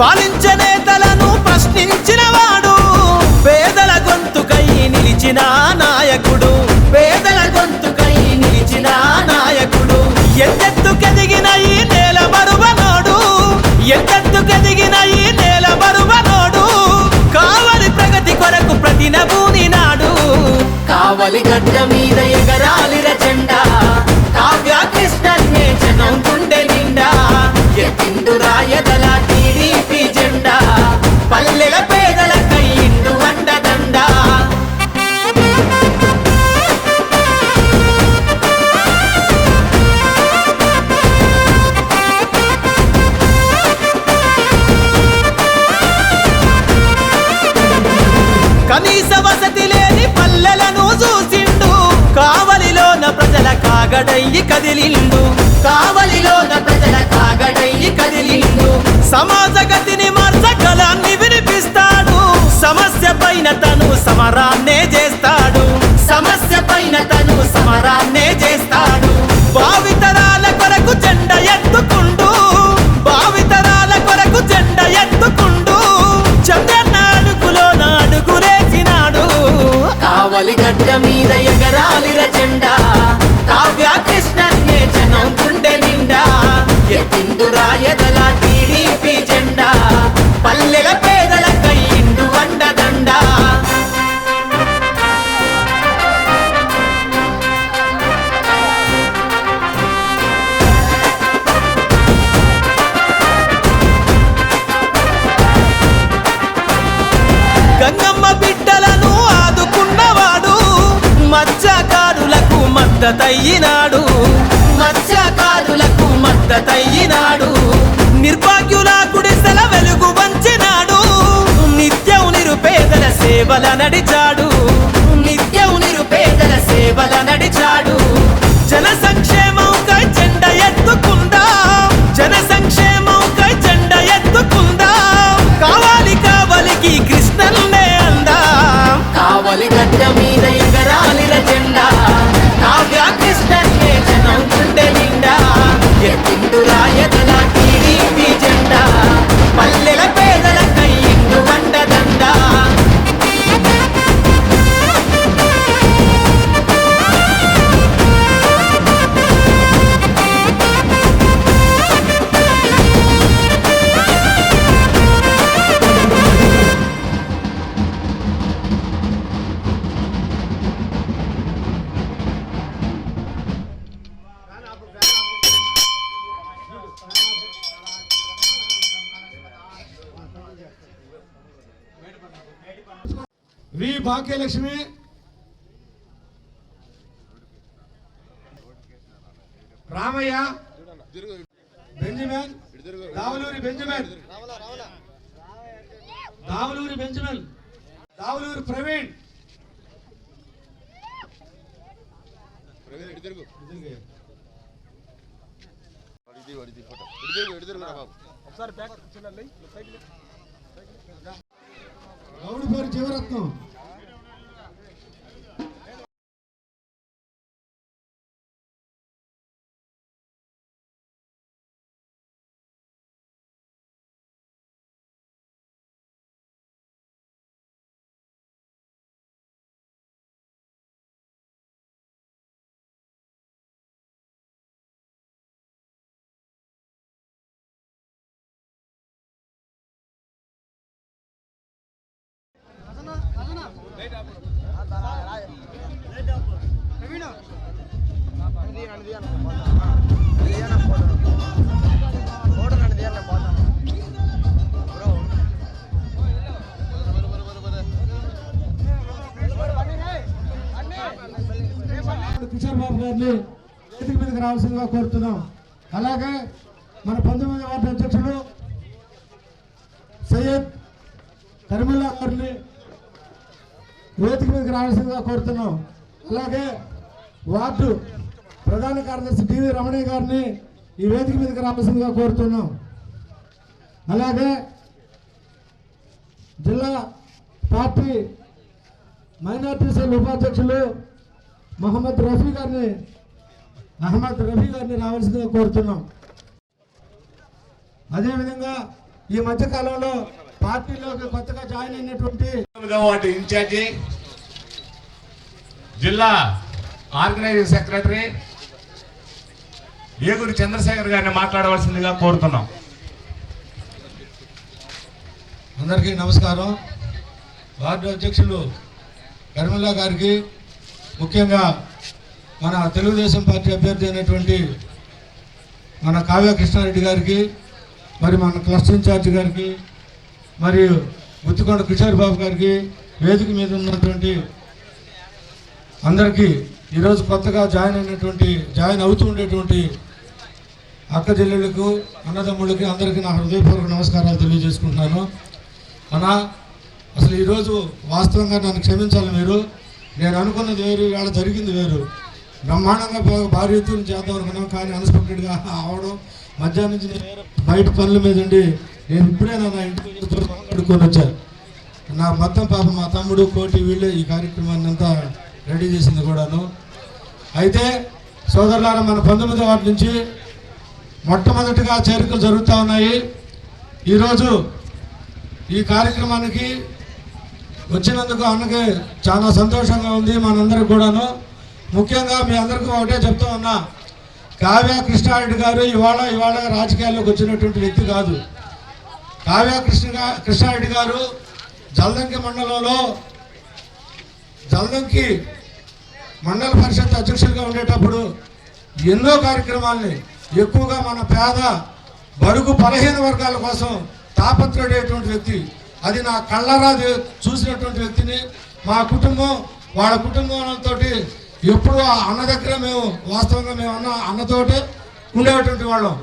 పాలించే నేతలను ప్రశ్నించిన వాడు పేదల గొంతుకై నిలిచిన నాయకుడు. పేదల గొంతుకై నిలిచిన నాయకుడు. ఎత్తెత్తుకెదిగిన ఈ నేల బరువనోడు ఎత్తెత్తుకెదిగిన ఈ నేల బరువనోడు కావలి ప్రగతి కొరకు ప్రతినభూని నాడు. కావలి గడ్డ కాగడయ్యి కదిలిండు. కావలిలోన ప్రజల కాగడయ్యి కదిలిండు. సమాజ గతిని మార్చగలాన్ని వినిపిస్తాడు. సమస్య పైన తను సమరాన్నే చేస్తాడు. సమస్య పైన తను సమరాన్నే చేస్తాడు. భావితరాల కొరకు జెండ ఎత్తుకుండు. భావితరాల కొరకు జెండ ఎత్తుకుండు. చంద్రన్న అడుగులో నాడుగులేసినాడు కావలి గడ్డ మీద ఎగరాలిర జెండా. మద్దతయ్యినాడు. మత్స్యకారులకు మద్దతయ్యినాడు. నిర్భాగ్యుల గుడిసెల వెలుగు వంచినాడు. నిత్యం నిరుపేదల సేవల నడిచాడు. నిత్యం నిరుపేదల సేవల నడిచాడు. జన సంక్షేమంకై జెండ ఎత్తుకుందా Bhagyalakshmi Ramaiah. Benjamin. Davaluri Benjamin. Davaluri Benjamin. Davaluri Praveen. ఇది జీవరత్నం. కిషోర్ బాబు గారిని వేదిక మీదకి రావాల్సిందిగా కోరుతున్నాం. అలాగే మన పంతొమ్మిది వార్డు అధ్యక్షుడు సయ్యద్ కరిముల్లా గారిని వేదిక మీదకి రావాల్సిందిగా కోరుతున్నాం. అలాగే వార్డు ప్రధాన కార్యదర్శి టివి రమణయ్య గారిని ఈ వేదిక మీదకి రావాల్సిందిగా కోరుతున్నాం. అలాగే జిల్లా పార్టీ మైనార్టీ సెల్ ఉపాధ్యక్షులు మహమ్మద్ రఫీ గారిని అహ్మద్ రఫీ గారిని రావాల్సిందిగా కోరుతున్నాం. అదేవిధంగా ఈ మధ్య కాలంలో పార్టీలోకి కొత్తగా జాయిన్ అయినటువంటి వార్డు ఇన్ఛార్జి జిల్లా ఆర్గనైజింగ్ సెక్రటరీ ఏగురి చంద్రశేఖర్ గారిని మాట్లాడవలసిందిగా కోరుతున్నాం. అందరికీ నమస్కారం. వార్డు అధ్యక్షులు కర్మల్లా గారికి ముఖ్యంగా మన తెలుగుదేశం పార్టీ అభ్యర్థి అయినటువంటి మన కావ్య కృష్ణారెడ్డి గారికి మరి మన క్లస్టర్ ఇన్ఛార్జ్ గారికి మరియు గుత్తికొండ కిషోర్ బాబు గారికి వేదిక మీద ఉన్నటువంటి అందరికీ ఈరోజు కొత్తగా జాయిన్ అయినటువంటి జాయిన్ అవుతూ ఉండేటువంటి అక్క చెల్లెళ్ళకు అన్నదమ్ముళ్ళకి అందరికీ నా హృదయపూర్వక నమస్కారాలు తెలియజేసుకుంటున్నాను. అనా అసలు ఈరోజు వాస్తవంగా నన్ను క్షమించాలి మీరు. నేను అనుకున్నది వేరు ఇవాళ జరిగింది వేరు. బ్రహ్మాండంగా బా- భారీ ఎత్తున చేద్దాం అనుకున్నాం కానీ అన్ఎక్స్పెక్టెడ్గా అవడం మధ్యాహ్నం నుంచి బయట పనుల మీద ఉండి నేను ఇప్పుడే నా ఇంటికి అడుక్కొని వచ్చాను నా మొత్తం పాప మా తమ్ముడు కోటి వీళ్ళే ఈ కార్యక్రమాన్ని అంతా రెడీ చేసింది కూడాను. అయితే సోదరులారా మన పంతొమ్మిదో వాటి నుంచి మొట్టమొదటిగా చేరికలు జరుగుతూ ఉన్నాయి. ఈరోజు ఈ కార్యక్రమానికి వచ్చినందుకు అన్నకి చాలా సంతోషంగా ఉంది మనందరికి కూడాను. ముఖ్యంగా మీ అందరికీ ఒకటే చెప్తా ఉన్నా. కావ్య కృష్ణారెడ్డి గారు ఇవాళ ఇవాళ రాజకీయాల్లోకి వచ్చినటువంటి వ్యక్తి కాదు. కావ్య కృష్ణ కృష్ణారెడ్డి గారు జల్దంకి మండలంలో జల్దంకి మండల పరిషత్ అధ్యక్షులుగా ఉండేటప్పుడు ఎన్నో కార్యక్రమాల్ని ఎక్కువగా మన పేద బడుగు బలహీన వర్గాల కోసం తాపత్రడేటువంటి వ్యక్తి. అది నా కళ్ళరా చూసినటువంటి వ్యక్తిని మా కుటుంబం వాళ్ళ కుటుంబంతో ఎప్పుడు ఆ అన్న దగ్గర మేము వాస్తవంగా మేము అన్న అన్నతోటే ఉండేటువంటి వాళ్ళం.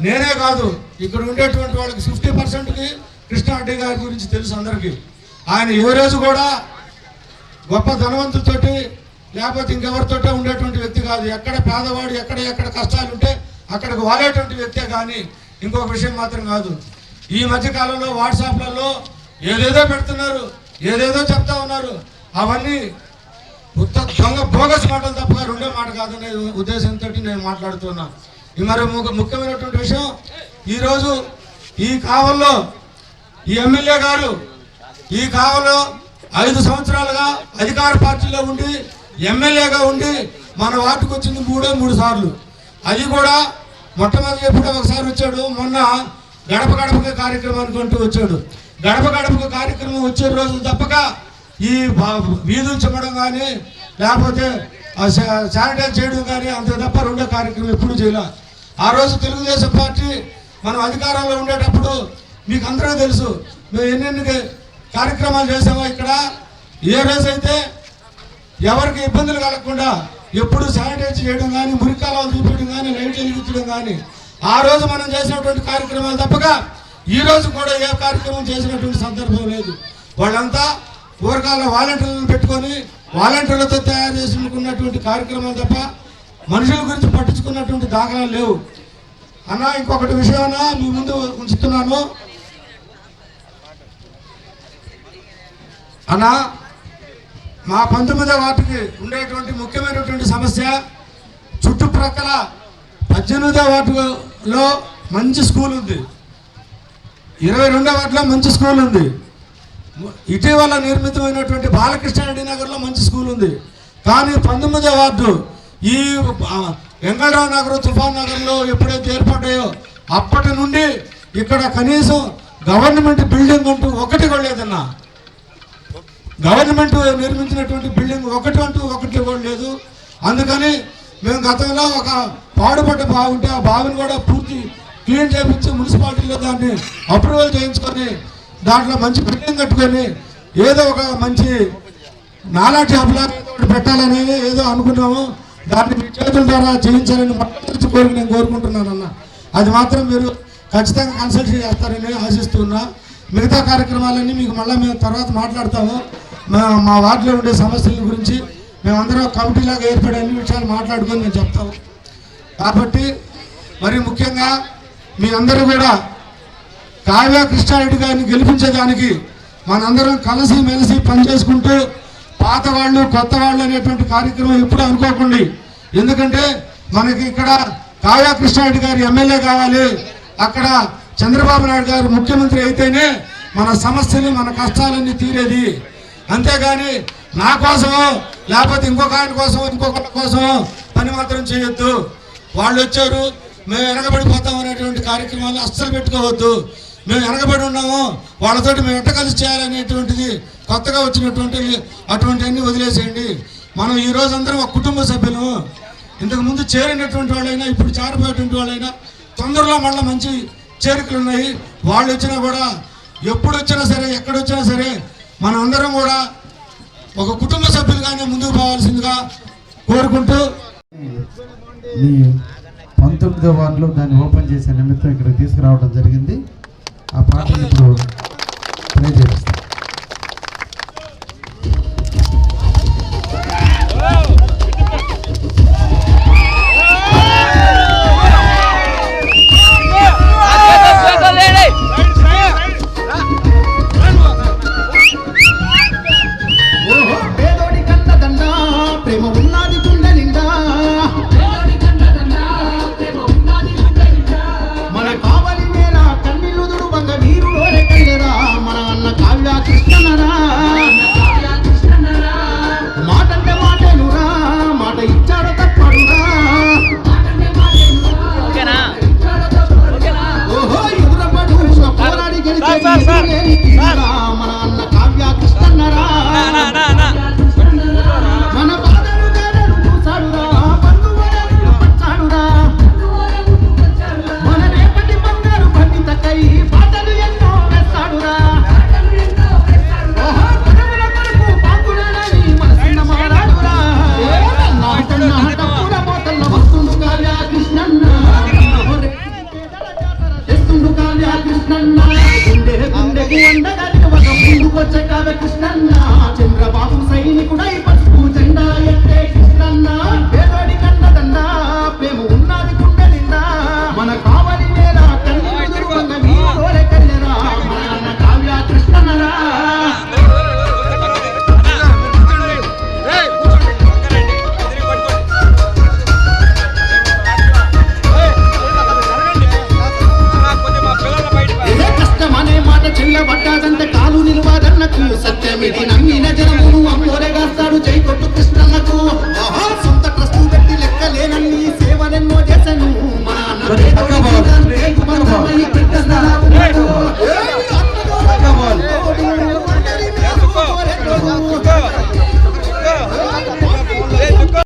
నేనే కాదు ఇక్కడ ఉండేటువంటి వాళ్ళకి ఫిఫ్టీ పర్సెంట్కి కృష్ణారెడ్డి గారి గురించి తెలుసు అందరికీ. ఆయన ఏ రోజు కూడా గొప్ప ధనవంతులతోటి లేకపోతే ఇంకెవరితోటే ఉండేటువంటి వ్యక్తి కాదు. ఎక్కడ పేదవాడు ఎక్కడ ఎక్కడ కష్టాలు ఉంటే అక్కడికి వాడేటువంటి వ్యక్తే కానీ ఇంకొక విషయం మాత్రం కాదు. ఈ మధ్యకాలంలో వాట్సాప్లలో ఏదేదో పెడుతున్నారు ఏదేదో చెప్తా ఉన్నారు. అవన్నీ ఉత్త దొంగ బోగస్ మాటలు తప్ప రెండో మాట కాదనే ఉద్దేశంతో నేను మాట్లాడుతున్నా. ఈ మరి ముఖ్యమైనటువంటి విషయం ఈరోజు ఈ కావల్లో ఈ ఎమ్మెల్యే గారు ఈ కావలో ఐదు సంవత్సరాలుగా అధికార పార్టీలో ఉండి ఎమ్మెల్యేగా ఉండి మన వార్డుకు వచ్చింది మూడే మూడు సార్లు. అది కూడా మొట్టమొదటి ఎప్పుడో ఒకసారి వచ్చాడు మొన్న గడప గడపక కార్యక్రమానికి అంటూ వచ్చాడు. గడప గడపక కార్యక్రమం వచ్చే రోజులు తప్పక ఈ వీధులు చెప్పడం కానీ లేకపోతే శా- శానిటైజ్ చేయడం కానీ అంత తప్ప రెండో కార్యక్రమం ఎప్పుడు చేయాల. ఆ రోజు తెలుగుదేశం పార్టీ మనం అధికారంలో ఉండేటప్పుడు మీకు అందరూ తెలుసు మేము ఎన్నెన్ని కార్యక్రమాలు చేసామో ఇక్కడ. ఏ రోజైతే ఎవరికి ఇబ్బందులు కలగకుండా ఎప్పుడు శానిటైజ్ చేయడం కానీ మురికాలు చూపించడం కానీ లైట్ వెలిగించడం కానీ ఆ రోజు మనం చేసినటువంటి కార్యక్రమాలు తప్పక ఈ రోజు కూడా ఏ కార్యక్రమం చేసినటువంటి సందర్భం లేదు. వాళ్ళంతా పూర్వకాల వాలంటీర్లను పెట్టుకొని వాలంటీర్లతో తయారు చేసుకున్నటువంటి కార్యక్రమాలు తప్ప మనుషుల గురించి పట్టించుకున్నటువంటి దాఖలాలు లేవు. అన్న ఇంకొకటి విషయాన మీ ముందు ఉంచుతున్నాను. అన్న మా పంతొమ్మిదో వార్డుకి ఉండేటువంటి ముఖ్యమైనటువంటి సమస్య చుట్టుప్రక్కల పద్దెనిమిదో వార్డులో మంచి స్కూల్ ఉంది. ఇరవై రెండో వార్డులో మంచి స్కూల్ ఉంది. ఇటీవల నిర్మితమైనటువంటి బాలకృష్ణారెడ్డి నగర్లో మంచి స్కూల్ ఉంది. కానీ పంతొమ్మిదో వార్డు ఈ వెంకటరావు నగర్ తుఫాన్ నగర్లో ఎప్పుడైతే ఏర్పడ్డాయో అప్పటి నుండి ఇక్కడ కనీసం గవర్నమెంట్ బిల్డింగ్ అంటూ ఒకటి కూడా లేదన్నా. గవర్నమెంట్ నిర్మించినటువంటి బిల్డింగ్ ఒకటి అంటూ ఒకటి కూడా లేదు. అందుకని మేము గతంలో ఒక పాడుపడ్డ బాగుంటే ఆ బావిని కూడా పూర్తి క్లీన్ చేయించి మున్సిపాలిటీలో దాన్ని అప్రూవల్ చేయించుకొని దాంట్లో మంచి బిల్డింగ్ కట్టుకొని ఏదో ఒక మంచి నాలా ట్యాబ్లా పెట్టాలని ఏదో అనుకున్నాము దాన్ని మీ చేతుల ద్వారా చేయించాలని మొట్టమొదటి కోరిక నేను కోరుకుంటున్నాను అన్న. అది మాత్రం మీరు ఖచ్చితంగా కన్సల్ట్ చేస్తారని ఆశిస్తున్నా. మిగతా కార్యక్రమాలన్నీ మీకు మళ్ళీ మేము తర్వాత మాట్లాడతాము. మా మా వార్డులో ఉండే సమస్యల గురించి మేమందరం కమిటీలాగా ఏర్పడే అన్ని విషయాలు మాట్లాడుకొని మేము చెప్తాము. కాబట్టి మరి ముఖ్యంగా మీ అందరూ కూడా కావ్య కృష్ణారెడ్డి గారిని గెలిపించేదానికి మనందరం కలిసి మెలిసి పనిచేసుకుంటూ పాత వాళ్ళు కొత్త వాళ్ళు అనేటువంటి కార్యక్రమం ఎప్పుడు అనుకోకండి. ఎందుకంటే మనకి ఇక్కడ కావ్య కృష్ణారెడ్డి గారు ఎమ్మెల్యే కావాలి. అక్కడ చంద్రబాబు నాయుడు గారు ముఖ్యమంత్రి అయితేనే మన సమస్యలు మన కష్టాలన్నీ తీరేది. అంతేగాని నా కోసమో లేకపోతే ఇంకొక ఆయన కోసం ఇంకొకళ్ళ కోసం పని మాత్రం చేయొద్దు. వాళ్ళు వచ్చారు మేము వెనకబడిపోతాం అనేటువంటి కార్యక్రమాలు అస్సలు పెట్టుకోవద్దు. మేము వెనకబడి ఉన్నాము. వాళ్ళతోటి మేము ఎట్ట కలిసి చేయాలనేటువంటిది కొత్తగా వచ్చినటువంటి అటువంటివన్నీ వదిలేసేయండి. మనం ఈ రోజు అందరం ఒక కుటుంబ సభ్యులు ఇంతకుముందు చేరినటువంటి వాళ్ళైనా ఇప్పుడు చేరిపోయేటువంటి వాళ్ళైనా తొందరలో మళ్ళీ మంచి చేరికలు ఉన్నాయి. వాళ్ళు వచ్చినా కూడా ఎప్పుడు వచ్చినా సరే ఎక్కడ వచ్చినా సరే మనం అందరం కూడా ఒక కుటుంబ సభ్యులుగానే ముందుకు పోవాల్సిందిగా కోరుకుంటూ పంతొమ్మిదో వార్డులో దాన్ని ఓపెన్ చేసే నిమిత్తం ఇక్కడ తీసుకురావడం జరిగింది. ఆ పాటను ఇప్పుడు ప్లే చేపిస్తాం ముందుకొచ్చే కావ్య కృష్ణన్న చంద్రబాబు సైనికుడై